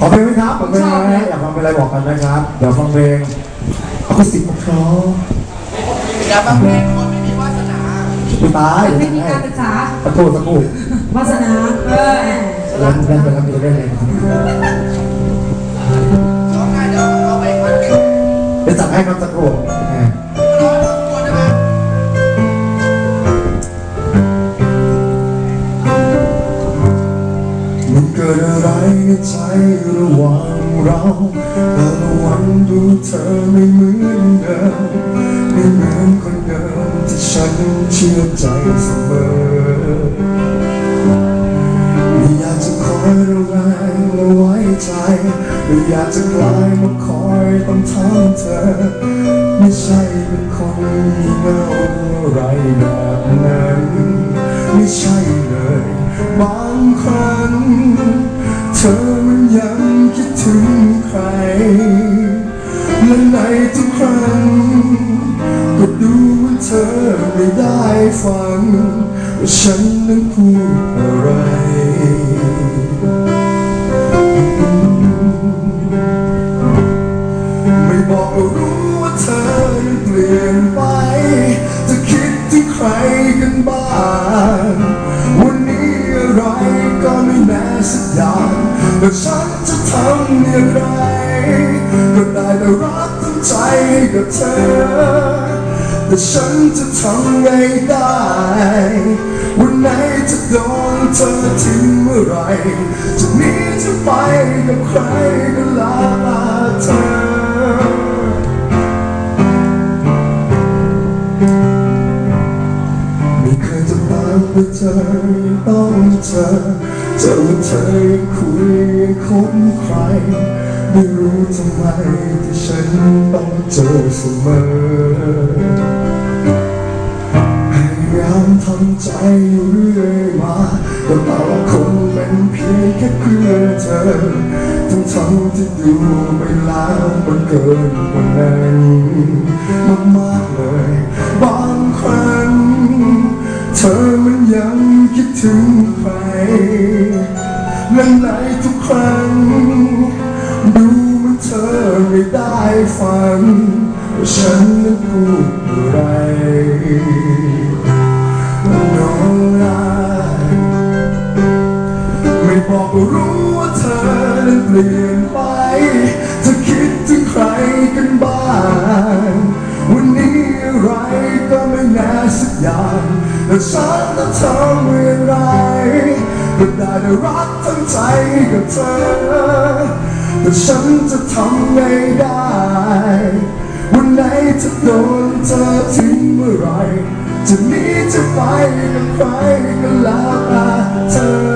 ขอเพลงไหมครับผมเพลงไหมอยากฟังเพลงอะไรบอกกันนะครับเดี๋ยวฟังเพลงอะคูสติกเพราะอย่ามาเพลงคนไม่มีวาสนาๆไม่ตายไม่มีการศึกษาสักครู่สักครู่วาสนาเออเล่นเล่นไปแล้วมีเล่นเลยร้องง่ายเดี๋ยวเอาไปพันเก็บเดี๋ยวจัดให้ครับสักครู่แมันเกิดอะไรในใจระหว่างเราแต่ละวันดูเธอไม่เหมือนเดิมไม่เหมือนคนเดิมที่ฉันเชื่อใจเสมอไม่อยากจะคอยระแวงและไว้ใจไม่อยากจะกลายมาคอยต้องทำเธอ ไม่ใช่เป็นคนที่เงาอะไรแบบนั้น ทุกครั้งก็ดูว่าเธอไม่ได้ฟังว่าฉันนั้นพูดอะไรไม่บอกก็รู้ว่าเธอนั้นเปลี่ยนไปจะคิดถึงใครกันบ้างวันนี้อะไรก็ไม่แน่สักอย่างแต่ฉันจะทำอย่างไร กับเธอ แต่ฉันจะทำไงได้ วันไหนจะโดนเธอทิ้งเมื่อไรจะหนีจะไปกับใครก็ล้วแต่เธอม่เคยจะตามไปเจอต้องเจอเจอว่าเธอคุยคบใคร ไม่รู้ทำไมที่ฉันต้องเจอเสมอพยายามทำใจอยู่เรื่อยมาแต่เราคงเป็นเพียงแค่เพื่อเธอ ทั้งทั้งที่ดูไปแล้วมันเกินกว่านั้นมากมากๆเลย บางครั้งเธอมันยังคิดถึงใครและในทุกครั้ง ดูเหมันเธอไม่ได้ฟังว่าฉันนั้นพูดอะไรน้องลายไม่บอกก็รู้ว่าเธอนั้นเปลี่ยนไปจะคิดถึงใครกันบ้างวันนี้อะไรก็ไม่แน่สักอย่างแต่ฉันต้องทำอย่างไรก็ได้รักทั้งใจกับเธอ แต่ฉันจะทำไม่ได้ วันไหนจะโดนเธอทิ้งเมื่อไร จะหนีจะไปกับใครก็แล้วแต่เธอ